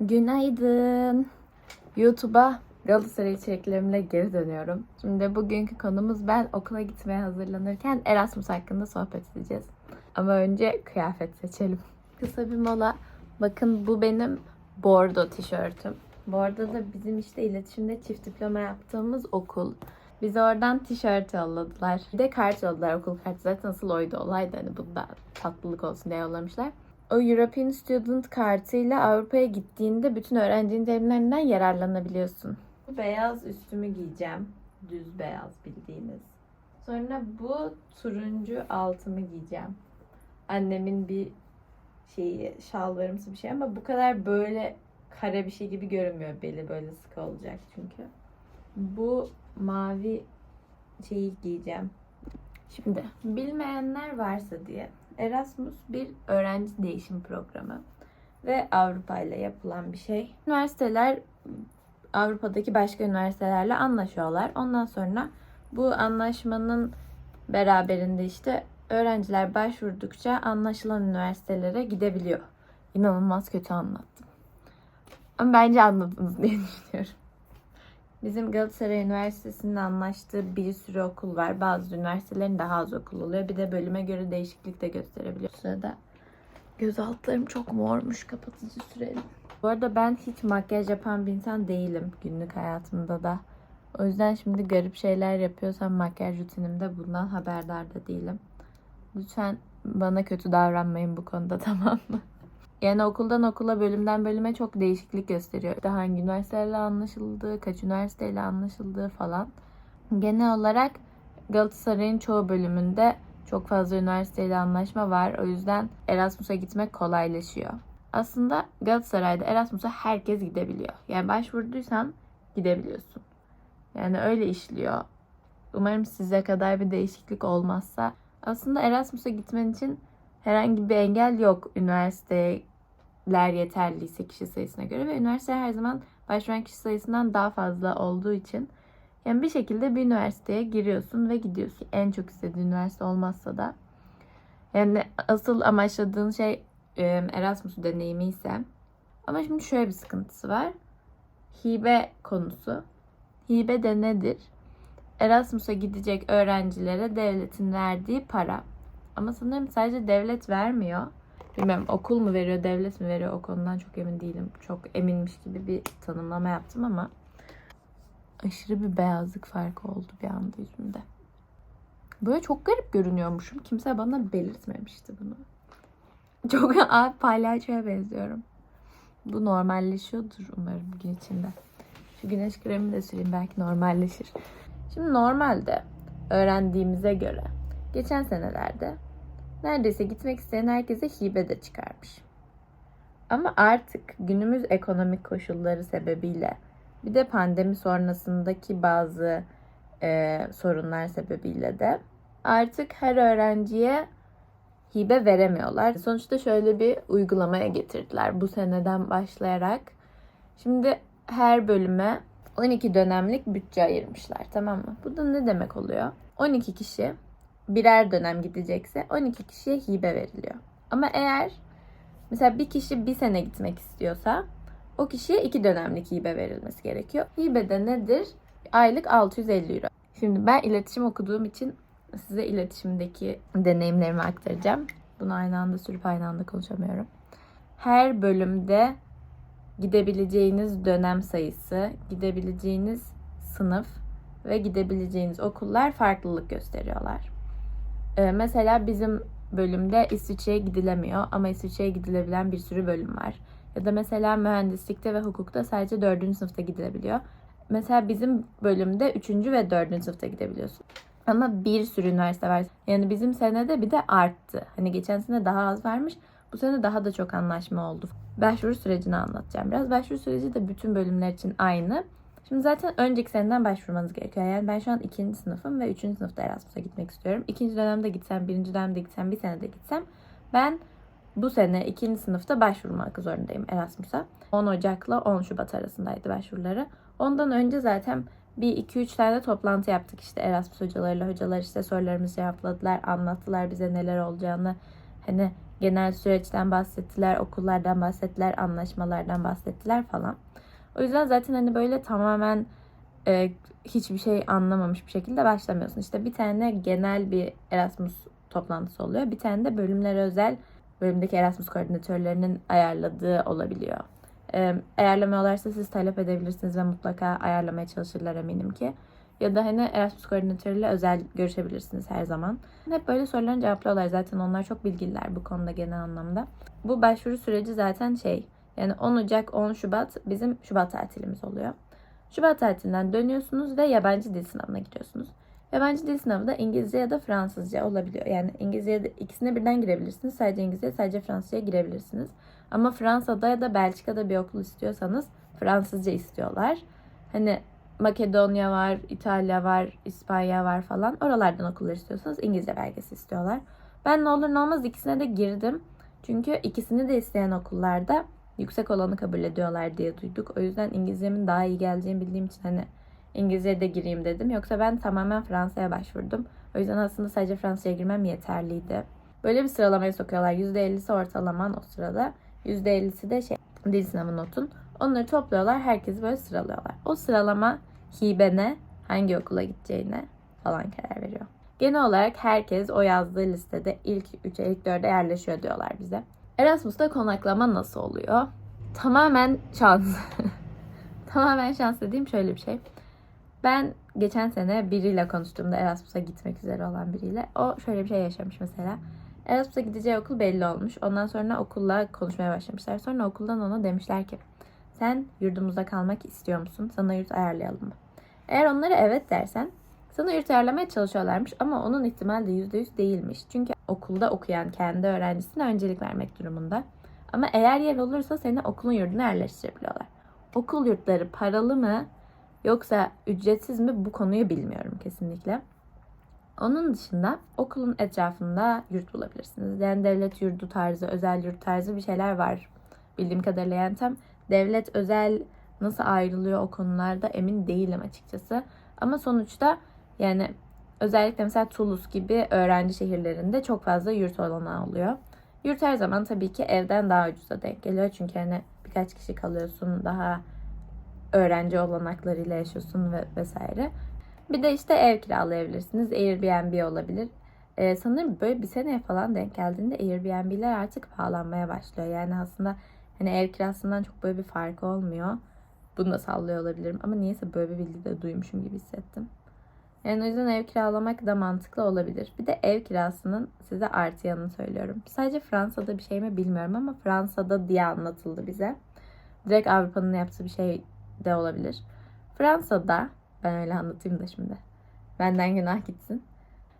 Günaydın. YouTube'a Galatasaray içeriklerimle geri dönüyorum. Şimdi bugünkü konumuz ben okula gitmeye hazırlanırken Erasmus hakkında sohbet edeceğiz. Ama önce kıyafet seçelim. Kısa bir mola. Bakın bu benim bordo tişörtüm. Bordo da bizim işte iletişimde çift diploma yaptığımız okul. Bize oradan tişört yolladılar. Bir de kart yolladılar okul kartı. Zaten asıl oydu olaydı. Hani bunda tatlılık olsun diye yollamışlar. O European Student kartıyla Avrupa'ya gittiğinde bütün öğrenci indirimlerinden yararlanabiliyorsun. Bu beyaz üstümü giyeceğim. Düz beyaz bildiğiniz. Sonra bu turuncu altımı giyeceğim. Annemin bir şeyi şalvarımsı bir şey ama bu kadar böyle kare bir şey gibi görünmüyor. Beli böyle sıkı olacak çünkü. Bu mavi şeyi giyeceğim. Şimdi bilmeyenler varsa diye Erasmus bir öğrenci değişim programı ve Avrupa ile yapılan bir şey. Üniversiteler Avrupa'daki başka üniversitelerle anlaşıyorlar. Ondan sonra bu anlaşmanın beraberinde işte öğrenciler başvurdukça anlaşılan üniversitelere gidebiliyor. İnanılmaz kötü anlattım. Ama bence anladınız diye düşünüyorum. Bizim Galatasaray Üniversitesi'nin anlaştığı bir sürü okul var. Bazı üniversitelerin daha az okul oluyor. Bir de bölüme göre değişiklik de gösterebiliyor. Bu sırada göz altlarım çok mormuş. Kapatıcı sürelim. Bu arada ben hiç makyaj yapan bir insan değilim günlük hayatımda da. O yüzden şimdi garip şeyler yapıyorsam makyaj rutinimde bundan haberdar da değilim. Lütfen bana kötü davranmayın bu konuda tamam mı? Yani okuldan okula, bölümden bölüme çok değişiklik gösteriyor. İşte hangi üniversiteyle anlaşıldığı, kaç üniversiteyle anlaşıldığı falan. Genel olarak Galatasaray'ın çoğu bölümünde çok fazla üniversiteyle anlaşma var. O yüzden Erasmus'a gitmek kolaylaşıyor. Aslında Galatasaray'da Erasmus'a herkes gidebiliyor. Yani başvurduysan gidebiliyorsun. Yani öyle işliyor. Umarım size kadar bir değişiklik olmazsa. Aslında Erasmus'a gitmen için herhangi bir engel yok üniversiteler yeterliyse kişi sayısına göre ve üniversite her zaman başvuran kişi sayısından daha fazla olduğu için yani bir şekilde bir üniversiteye giriyorsun ve gidiyorsun. En çok istediğin üniversite olmazsa da. Yani asıl amaçladığın şey Erasmus deneyimi ise ama şimdi şöyle bir sıkıntısı var. Hibe konusu. Hibe de nedir? Erasmus'a gidecek öğrencilere devletin verdiği para. Ama sanırım sadece devlet vermiyor. Bilmem okul mu veriyor, devlet mi veriyor o konudan çok emin değilim. Çok eminmiş gibi bir tanımlama yaptım ama aşırı bir beyazlık farkı oldu bir anda yüzümde. Böyle çok garip görünüyormuşum. Kimse bana belirtmemişti bunu. Çok palyaçoya benziyorum. Bu normalleşiyordur umarım gün içinde. Şu güneş kremi de süreyim belki normalleşir. Şimdi normalde öğrendiğimize göre geçen senelerde neredeyse gitmek isteyen herkese hibe de çıkarmış. Ama artık günümüz ekonomik koşulları sebebiyle bir de pandemi sonrasındaki bazı e, sorunlar sebebiyle de artık her öğrenciye hibe veremiyorlar. Sonuçta şöyle bir uygulamaya getirdiler bu seneden başlayarak. Şimdi her bölüme 12 dönemlik bütçe ayırmışlar tamam mı? Bu da ne demek oluyor? 12 kişi birer dönem gidecekse 12 kişiye hibe veriliyor. Ama eğer mesela bir kişi bir sene gitmek istiyorsa o kişiye iki dönemlik hibe verilmesi gerekiyor. Hibe de nedir? Aylık 650 euro. Şimdi ben iletişim okuduğum için size iletişimdeki deneyimlerimi aktaracağım. Bunu aynı anda sürüp aynı anda konuşamıyorum. Her bölümde gidebileceğiniz dönem sayısı, gidebileceğiniz sınıf ve gidebileceğiniz okullar farklılık gösteriyorlar. Ee, mesela bizim bölümde İsviçre'ye gidilemiyor ama İsviçre'ye gidilebilen bir sürü bölüm var. Ya da mesela mühendislikte ve hukukta sadece 4. sınıfta gidilebiliyor. Mesela bizim bölümde 3. ve 4. sınıfta gidebiliyorsun. Ama bir sürü üniversite var. Yani bizim senede bir de arttı. Hani geçen sene daha az varmış. Bu sene daha da çok anlaşma oldu. Başvuru sürecini anlatacağım biraz. Başvuru süreci de bütün bölümler için aynı. Şimdi zaten önceki seneden başvurmanız gerekiyor. Yani ben şu an ikinci sınıfım ve üçüncü sınıfta Erasmus'a gitmek istiyorum. İkinci dönemde gitsem, birinci dönemde gitsem, bir senede gitsem ben bu sene ikinci sınıfta başvurmak zorundayım Erasmus'a. 10 Ocak'la 10 Şubat arasındaydı başvuruları. Ondan önce zaten bir iki üç tane toplantı yaptık işte Erasmus hocalarıyla. Hocalar işte sorularımızı cevapladılar, anlattılar bize neler olacağını. Hani genel süreçten bahsettiler, okullardan bahsettiler, anlaşmalardan bahsettiler falan. O yüzden zaten hani böyle tamamen e, hiçbir şey anlamamış bir şekilde başlamıyorsun. İşte bir tane genel bir Erasmus toplantısı oluyor. Bir tane de bölümlere özel bölümdeki Erasmus koordinatörlerinin ayarladığı olabiliyor. E, ayarlamıyorlarsa siz talep edebilirsiniz ve mutlaka ayarlamaya çalışırlar eminim ki. Ya da hani Erasmus koordinatörüyle özel görüşebilirsiniz her zaman. Hep böyle sorularını cevaplıyorlar zaten onlar çok bilgililer bu konuda genel anlamda. Bu başvuru süreci zaten şey yani 10 Ocak 10 Şubat bizim Şubat tatilimiz oluyor. Şubat tatilinden dönüyorsunuz ve yabancı dil sınavına giriyorsunuz. Yabancı dil sınavı da İngilizce ya da Fransızca olabiliyor. Yani İngilizce de ikisine birden girebilirsiniz. Sadece İngilizce, sadece Fransızca girebilirsiniz. Ama Fransa'da ya da Belçika'da bir okul istiyorsanız Fransızca istiyorlar. Hani Makedonya var, İtalya var, İspanya var falan. Oralardan okullar istiyorsanız İngilizce belgesi istiyorlar. Ben ne olur ne olmaz ikisine de girdim. Çünkü ikisini de isteyen okullarda yüksek olanı kabul ediyorlar diye duyduk. O yüzden İngilizcemin daha iyi geleceğini bildiğim için hani İngilizce'ye de gireyim dedim. Yoksa ben tamamen Fransa'ya başvurdum. O yüzden aslında sadece Fransa'ya girmem yeterliydi. Böyle bir sıralamaya sokuyorlar. %50'si ortalaman o sırada. %50'si de şey dil sınavı notun. Onları topluyorlar. Herkesi böyle sıralıyorlar. O sıralama hibene, hangi okula gideceğine falan karar veriyor. Genel olarak herkes o yazdığı listede ilk 3'e, ilk 4'e yerleşiyor diyorlar bize. Erasmus'ta konaklama nasıl oluyor? Tamamen şans. Tamamen şans dediğim şöyle bir şey. Ben geçen sene biriyle konuştuğumda Erasmus'a gitmek üzere olan biriyle. O şöyle bir şey yaşamış mesela. Erasmus'a gideceği okul belli olmuş. Ondan sonra okulla konuşmaya başlamışlar. Sonra okuldan ona demişler ki sen yurdumuzda kalmak istiyor musun? Sana yurt ayarlayalım mı? Eğer onlara evet dersen sana yurt ayarlamaya çalışıyorlarmış ama onun ihtimali de %100 değilmiş. Çünkü okulda okuyan kendi öğrencisine öncelik vermek durumunda. Ama eğer yer olursa seni okulun yurduna yerleştirebiliyorlar. Okul yurtları paralı mı yoksa ücretsiz mi bu konuyu bilmiyorum kesinlikle. Onun dışında okulun etrafında yurt bulabilirsiniz. Yani devlet yurdu tarzı, özel yurt tarzı bir şeyler var. Bildiğim kadarıyla yani tam devlet özel nasıl ayrılıyor o konularda emin değilim açıkçası. Ama sonuçta yani özellikle mesela Toulouse gibi öğrenci şehirlerinde çok fazla yurt olanağı oluyor. Yurt her zaman tabii ki evden daha ucuza denk geliyor. Çünkü hani birkaç kişi kalıyorsun, daha öğrenci olanaklarıyla yaşıyorsun ve vesaire. Bir de işte ev kiralayabilirsiniz. Airbnb olabilir. Ee, sanırım böyle bir seneye falan denk geldiğinde Airbnb'ler artık pahalanmaya başlıyor. Yani aslında hani ev kirasından çok böyle bir farkı olmuyor. Bunu da sallıyor olabilirim. Ama niyeyse böyle bir bilgi de duymuşum gibi hissettim. Yani o yüzden ev kiralamak da mantıklı olabilir. Bir de ev kirasının size artı yanını söylüyorum. Sadece Fransa'da bir şey mi bilmiyorum ama Fransa'da diye anlatıldı bize. Direkt Avrupa'nın yaptığı bir şey de olabilir. Fransa'da ben öyle anlatayım da şimdi. Benden günah gitsin.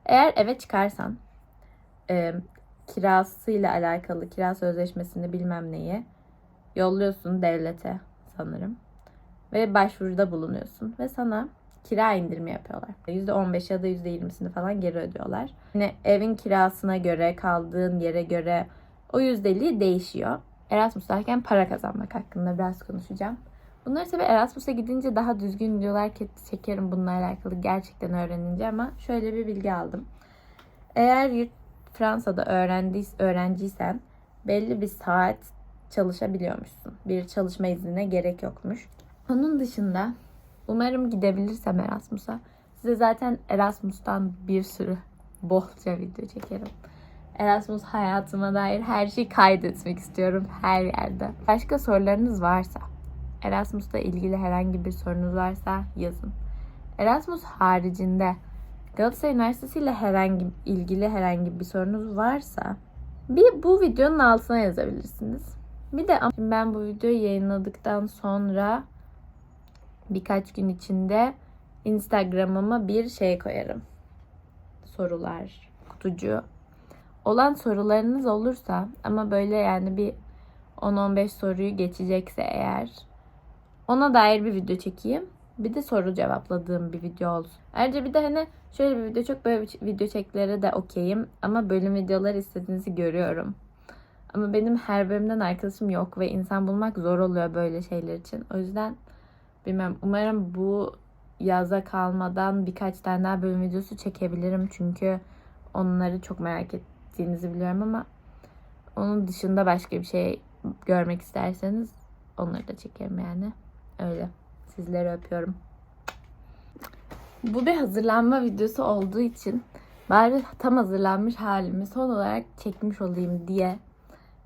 Eğer eve çıkarsan e, kirasıyla alakalı kira sözleşmesini bilmem neyi yolluyorsun devlete sanırım. Ve başvuruda bulunuyorsun. Ve sana kira indirimi yapıyorlar. %15 ya da %20'sini falan geri ödüyorlar. Yine evin kirasına göre, kaldığın yere göre o yüzdeliği değişiyor. Erasmus'tayken para kazanmak hakkında biraz konuşacağım. Bunları tabii Erasmus'a gidince daha düzgün videolar çekerim bununla alakalı gerçekten öğrenince ama şöyle bir bilgi aldım. Eğer Fransa'da öğrendiys öğrenciysen belli bir saat çalışabiliyormuşsun. Bir çalışma iznine gerek yokmuş. Onun dışında umarım gidebilirsem Erasmus'a. Size zaten Erasmus'tan bir sürü bolca video çekerim. Erasmus hayatıma dair her şeyi kaydetmek istiyorum her yerde. Başka sorularınız varsa, Erasmus'la ilgili herhangi bir sorunuz varsa yazın. Erasmus haricinde Galatasaray Üniversitesi ile herhangi ilgili herhangi bir sorunuz varsa bir bu videonun altına yazabilirsiniz. Bir de ben bu videoyu yayınladıktan sonra birkaç gün içinde Instagram'ıma bir şey koyarım. Sorular kutucu. Olan sorularınız olursa ama böyle yani bir 10-15 soruyu geçecekse eğer ona dair bir video çekeyim. Bir de soru cevapladığım bir video olsun. Ayrıca bir de hani şöyle bir video çok böyle bir video çekleri de okeyim. Ama bölüm videoları istediğinizi görüyorum. Ama benim her bölümden arkadaşım yok ve insan bulmak zor oluyor böyle şeyler için. O yüzden bilmem umarım bu yaza kalmadan birkaç tane daha bölüm videosu çekebilirim. Çünkü onları çok merak ettiğinizi biliyorum ama Onun dışında başka bir şey görmek isterseniz onları da çekerim yani. Öyle. Sizleri öpüyorum. Bu bir hazırlanma videosu olduğu için bari tam hazırlanmış halimi son olarak çekmiş olayım diye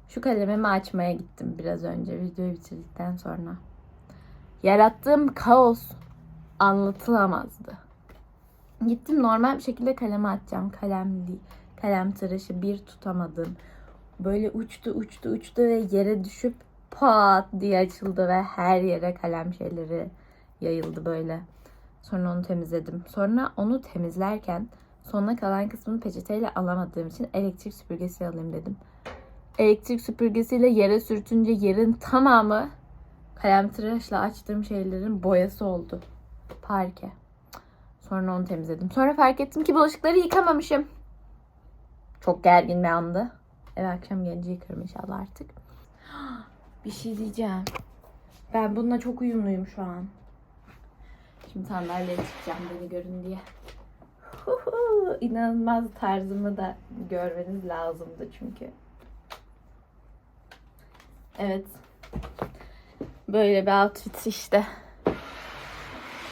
şu kalemimi açmaya gittim biraz önce videoyu bitirdikten sonra. Yarattığım kaos anlatılamazdı. Gittim normal bir şekilde kaleme atacağım. Kalem değil. Kalem tıraşı bir tutamadım. Böyle uçtu uçtu uçtu ve yere düşüp pat diye açıldı ve her yere kalem şeyleri yayıldı böyle. Sonra onu temizledim. Sonra onu temizlerken sonuna kalan kısmını peçeteyle alamadığım için elektrik süpürgesi alayım dedim. Elektrik süpürgesiyle yere sürtünce yerin tamamı kalem açtığım şeylerin boyası oldu. Parke. Sonra onu temizledim. Sonra fark ettim ki bulaşıkları yıkamamışım. Çok gergin bir andı. Eve akşam gelince yıkarım inşallah artık. Bir şey diyeceğim. Ben bununla çok uyumluyum şu an. Şimdi sandalyeye çıkacağım beni görün diye. Huhu, İnanılmaz tarzımı da görmeniz lazımdı çünkü. Evet. Böyle bir outfit işte.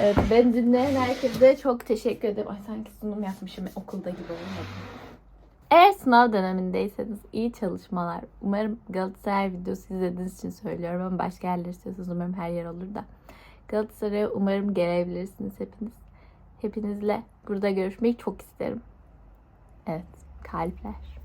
Evet, ben dinleyen herkese çok teşekkür ederim. Ay sanki sunum yapmışım okulda gibi olmadı. Eğer sınav dönemindeyseniz iyi çalışmalar. Umarım Galatasaray videosu izlediğiniz için söylüyorum ama başka yerler istiyorsanız umarım her yer olur da. Galatasaray'a umarım gelebilirsiniz hepiniz. Hepinizle burada görüşmeyi çok isterim. Evet, kalpler.